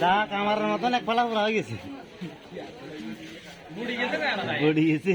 যাক আমার মতন এক পালা পুরা হয়ে গেছে। বডি গেছে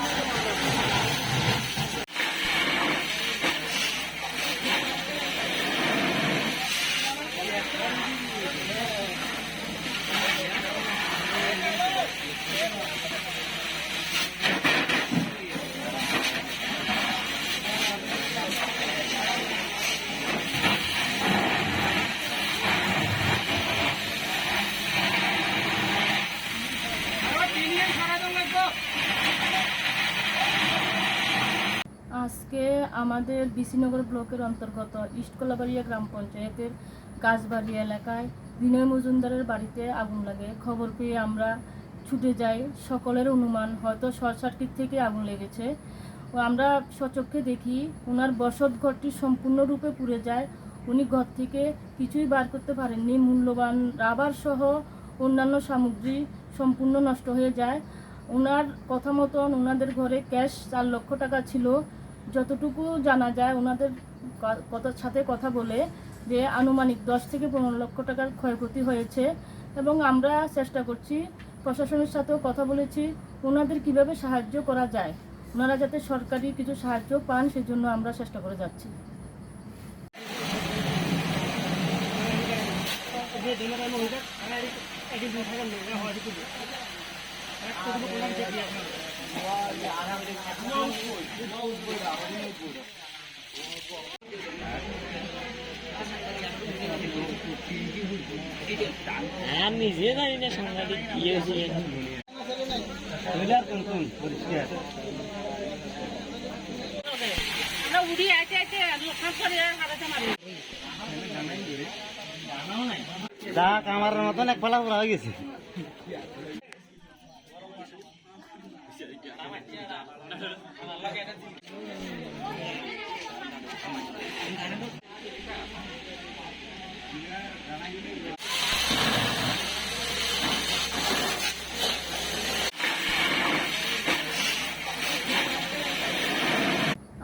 আজকে আমাদের বিসিনগর ব্লকের অন্তর্গত ইস্টকলাবাড়িয়া গ্রাম পঞ্চায়েতের গাছবাড়ি এলাকায় বিনয় মজুমদারের বাড়িতে আগুন লাগে। খবর পেয়ে আমরা ছুটে যাই। সকলের অনুমান হয়তো শর্ট সার্কিট থেকে আগুন লেগেছে। ও আমরা সচক্ষে দেখি, ওনার বসত ঘরটি সম্পূর্ণরূপে পুড়ে যায়। উনি ঘর থেকে কিছুই বার করতে পারেননি। মূল্যবান রাবার সহ অন্যান্য সামগ্রী সম্পূর্ণ নষ্ট হয়ে যায়। ওনার কথা মতন ওনাদের ঘরে ক্যাশ চার লক্ষ টাকা ছিল। যতটুকু জানা যায় ওনাদের কথার সাথে কথা বলে যে আনুমানিক দশ থেকে পনেরো লক্ষ টাকার ক্ষয়ক্ষতি হয়েছে এবং আমরা চেষ্টা করছি, প্রশাসনের সাথেও কথা বলেছি, ওনাদের কীভাবে সাহায্য করা যায়, ওনারা যাতে সরকারি কিছু সাহায্য পান সেজন্য আমরা চেষ্টা করে যাচ্ছি। আমি নিজে জানি না সাংঘাতিক কি হয়েছে কোন কোন পরিষ্কার। যাক আমার মতন এক পালা পুরা হয়ে গেছে।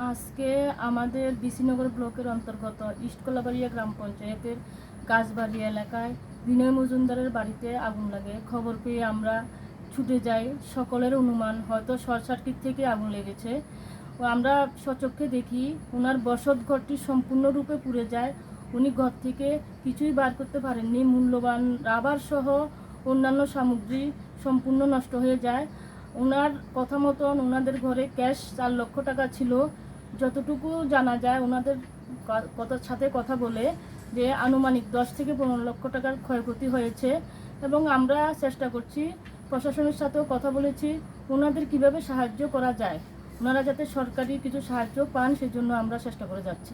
আজকে আমাদের বিসিনগর ব্লকের অন্তর্গত ইস্টকলাবাড়িয়া গ্রাম পঞ্চায়েতের গাছবাড়ি এলাকায় বিনয় মজুমদারের বাড়িতে আগুন লাগে। খবর পেয়ে আমরা ছুটে যায়, সকলের অনুমান। হয়তো শর্ট সার্কিট থেকে আগুন লেগেছে। ও আমরা সচক্ষে দেখি, ওনার বসত ঘরটি সম্পূর্ণরূপে পুড়ে যায়। উনি ঘর থেকে কিছুই বার করতে পারেননি। মূল্যবান রাবার সহ অন্যান্য সামগ্রী সম্পূর্ণ নষ্ট হয়ে যায়। ওনার কথা মতন ওনাদের ঘরে ক্যাশ চার লক্ষ টাকা ছিল। যতটুকু জানা যায়, ওনাদের কথার সাথে কথা বলে যে আনুমানিক দশ থেকে পনেরো লক্ষ টাকার ক্ষয়ক্ষতি হয়েছে। এবং আমরা চেষ্টা করছি প্রশাসনের সাথেও কথা বলেছি। ওনাদের কীভাবে সাহায্য করা যায়? ওনারা যাতে সরকারি কিছু সাহায্য পান, সেজন্য আমরা চেষ্টা করে যাচ্ছি।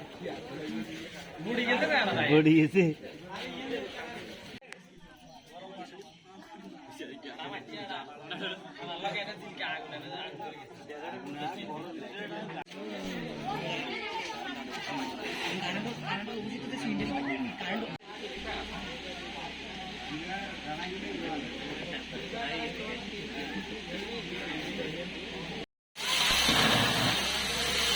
বুড়ি গেছে